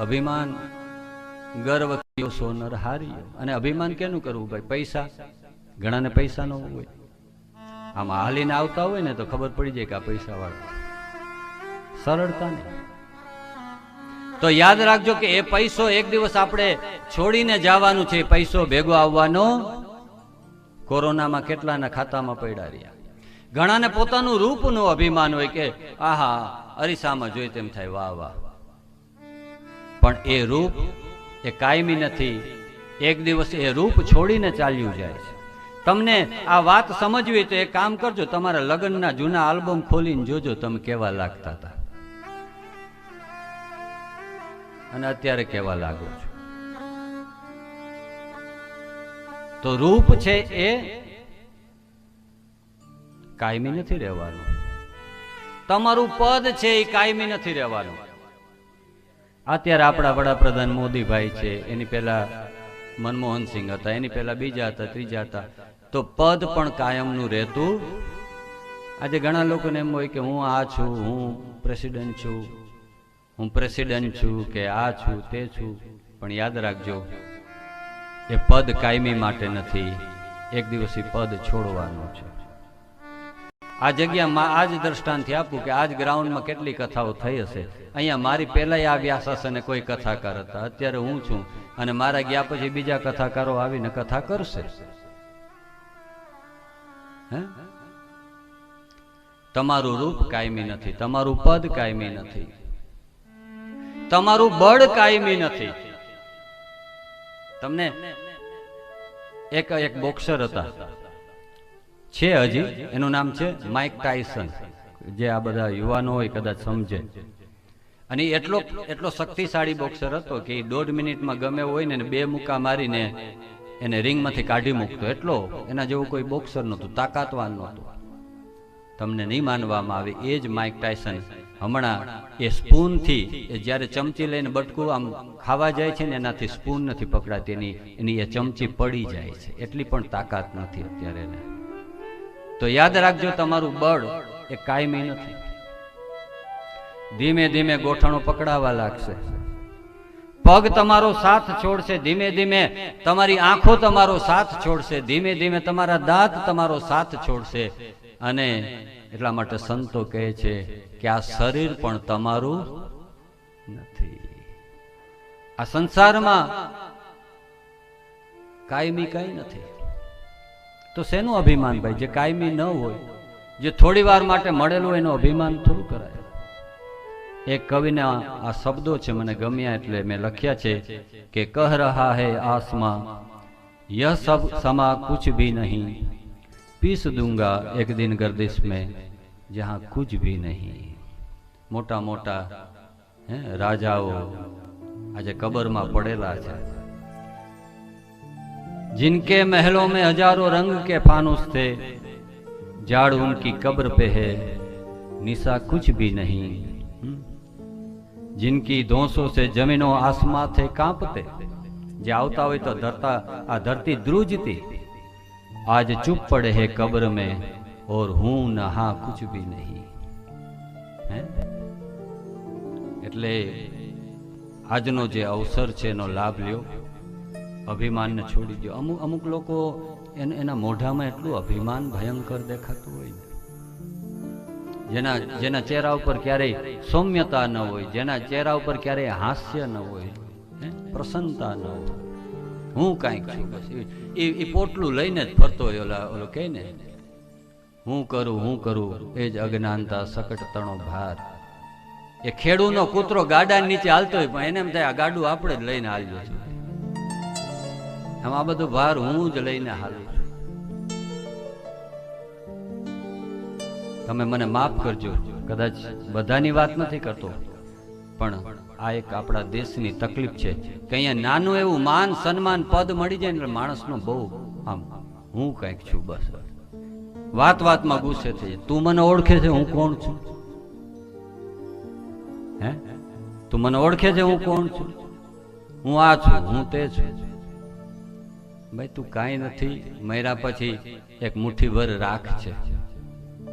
અભિમાન, ગર્વ કયો સોનર હાર્યો. અને અભિમાન કેનું કરવું ભાઈ? પૈસા. ઘણાને પૈસા ન હોય. આમાં હાલીને આવતા હોય ને તો ખબર પડી જાય કે આ પૈસા વાળા સરળતા ને તો યાદ રાખજો કે એ પૈસો એક દિવસ આપણે છોડીને જવાનું છે. પૈસો ભેગો આવવાનો કોરોનામાં કેટલાના ખાતામાં પડ્યા રહ્યા. ઘણાને પોતાનું રૂપનું અભિમાન હોય કે, આહા, અરીસામાં જોઈ તેમ થાય. વાહ વાહ. પણ એ રૂપ એ કાયમી નથી. એક દિવસ એ રૂપ છોડીને ચાલ્યું જાય છે. તમને આ વાત સમજવી તો એ કામ કરજો, તમારા લગ્નના જૂના આલ્બમ ખોલીને જોજો, તમે કેવા લાગતા હતા. અને અત્યારે કેવા લાગો છો? તો રૂપ છે એ કાયમી નથી રહેવાનું. તમારું પદ છે એ કાયમી નથી રહેવાનું. અત્યારે આપણા વડાપ્રધાન મોદીભાઈ છે, એની પહેલા મનમોહન સિંહ હતા, એની પહેલા બીજા હતા, ત્રીજા હતા. તો પદ પણ કાયમનું રહેતું આજે ઘણા લોકોને એમ હોય કે હું આ છું, હું પ્રેસિડેન્ટ છું, હું પ્રેસિડેન્ટ છું કે આ છું, તે છું. પણ યાદ રાખજો, એ પદ કાયમી માટે નથી, એક દિવસ એ પદ છોડવાનું છે. આ જગ્યામાં આ જ દ્રષ્ટાંતથી આપું કે આ જ ગ્રાઉન્ડમાં કેટલી કથાઓ થઈ હશે. અહીંયા મારી પહેલાંય આ વ્યાસ અને કોઈ કથાકાર હતા. અત્યારે હું છું અને મારા ગયા પછી બીજા કથાકારો આવીને કથા કરશે. હે? તમારું રૂપ કાયમી નથી. તમારું પદ કાયમી નથી. તમારું બળ કાયમી નથી. તમને એક એક બોક્સર હતા. છે હજી, એનું નામ છે માઇક ટાયસન જે આ બધા યુવાનો હોય કદાચ સમજે. અને એટલો એટલો શક્તિશાળી બોક્સર હતો કે દોઢ મિનિટમાં ગમે હોય ને બે મુક્કા મારીને એને રિંગમાંથી કાઢી મૂકતો. એટલો એના જેવું કોઈ બોક્સર નહોતું, તાકાતવાન નહોતું. તમને નહીં માનવામાં આવે, એ જ માઇક ટાયસન હમણાં એ સ્પૂનથી, એ જ્યારે ચમચી લઈને બટકું આમ ખાવા જાય છે ને એનાથી સ્પૂન નથી પકડાતી, એની એની એ ચમચી પડી જાય છે. એટલી પણ તાકાત નથી અત્યારે એને. તો યાદ રાખજો, તમારું બળ એ કાયમી નથી. ધીમે ધીમે ગોઠણો પકડાવા લાગશે. પગ તમારો સાથ છોડશે, ધીમે ધીમે તમારી આંખો તમારો સાથ છોડશે, ધીમે ધીમે તમારા દાંત તમારો સાથ છોડશે. અને એટલા માટે સંતો કહે છે કે આ શરીર પણ તમારું નથી. આ સંસારમાં કાયમી કઈ નથી. તો શેનું અભિમાન ભાઈ? જે કાયમી ન હોય, જે થોડી વાર માટે મળેલું એનું અભિમાન થોડું કરાય. એક કવિના આ શબ્દો છે મને ગમ્યા એટલે મેં લખ્યા છે કે કહ રહા હે આસમા યહ સબ સમા કુછ ભી નહીં, પીસ દૂંગા એક દિન ગર્દિશ મેં, જહાં કુછ ભી નહીં. મોટા મોટા, હે, રાજાઓ આજે કબરમાં પડેલા છે. जिनके महलों में हजारों रंग के फानुस थे जाड़ उनकी कब्र पे है निशा कुछ भी नहीं हम्म? जिनकी धोसों से जमीनों आसमां थे कांपते જે આવતા હોય તો ધરતા આ ધરતી ધ્રુજતી આજ ચૂપ પડે હે કબ્ર में और હું નહા कुछ भी नहीं હે એટલે આજનો જે અવસર છે એનો લાભ લ્યો અભિમાનને છોડી દો અમુક અમુક લોકો એને મોઢામાં એટલું અભિમાન ભયંકર દેખાતું હોય ને. જેના જેના ચહેરા ઉપર ક્યારેય સૌમ્યતા ન હોય, જેના ચહેરા ઉપર ક્યારેય હાસ્ય ન હોય? પ્રસન્નતા ન હોય. હું કાંઈક છું બસ. એ એ પોટલું લઈને જ ફરતો હોય ઓલા, ઓલો કહે ને, હું કરું હું કરું, એ જ અજ્ઞાનતા સકટ તણો ભાર. એ ખેડૂનો કૂતરો ગાડા નીચે હાલતો હોય, પણ એને એમ થાય, આ ગાડું આપણે જ લઈને હાલ્યો છે. આમ બધો ભાર હું જ લઈને હાલું તમે મને માફ કરજો, કદાચ બધાની વાત નથી કરતો, પણ આ એક આપણા દેશની તકલીફ છે કે અહીંયા નાનું એવું માન, સન્માન, પદ મળી જાય એટલે માણસનો બહુ આમ હું કંઈક છું બસ. વાત વાતમાં ગુસ્સે થઈ જાય. તું મને ઓળખે છે હું કોણ છું? હે? તું મને ઓળખે છે હું કોણ છું? હું આ છું, હું તે છું. ભાઈ તું કાંઈ નથી. મર્યા પછી એક મુઠ્ઠીભર રાખ છે.